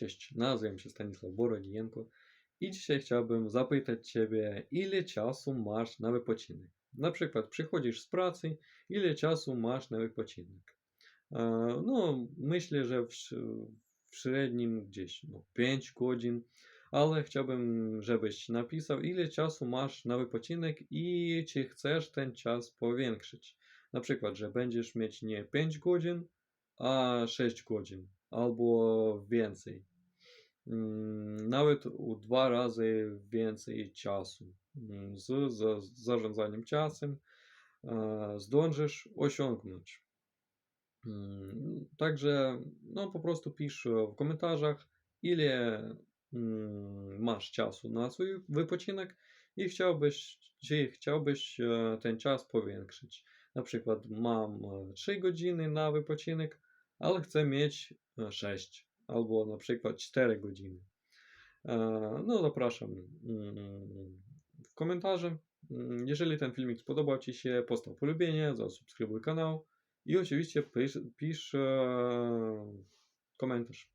Cześć, nazywam się Stanisław Borodienko i dzisiaj chciałbym zapytać Ciebie, ile czasu masz na wypoczynek? Na przykład przychodzisz z pracy, ile czasu masz na wypoczynek? E, No, myślę, że w, w średnim gdzieś no, 5 godzin, ale chciałbym, żebyś napisał, ile czasu masz na wypoczynek i czy chcesz ten czas powiększyć. Na przykład, że będziesz mieć nie 5 godzin, a 6 godzin albo więcej. Mm, Nawet u dwa razy więcej czasu. Mm, Z, za- z zarządzaniem czasem e, zdążysz osiągnąć. Mm, Także no, po prostu pisz e, w komentarzach, ile masz czasu na swój wypoczynek i chciałbyś, czy chciałbyś e, ten czas powiększyć. Na przykład mam e, 3 godziny na wypoczynek, ale chcę mieć e, 6 albo na przykład 4 godziny. E, No, zapraszam mm, w komentarze. Mm, Jeżeli ten filmik spodobał Ci się, postaw polubienie, zasubskrybuj kanał i oczywiście pisz, pisz e, komentarz.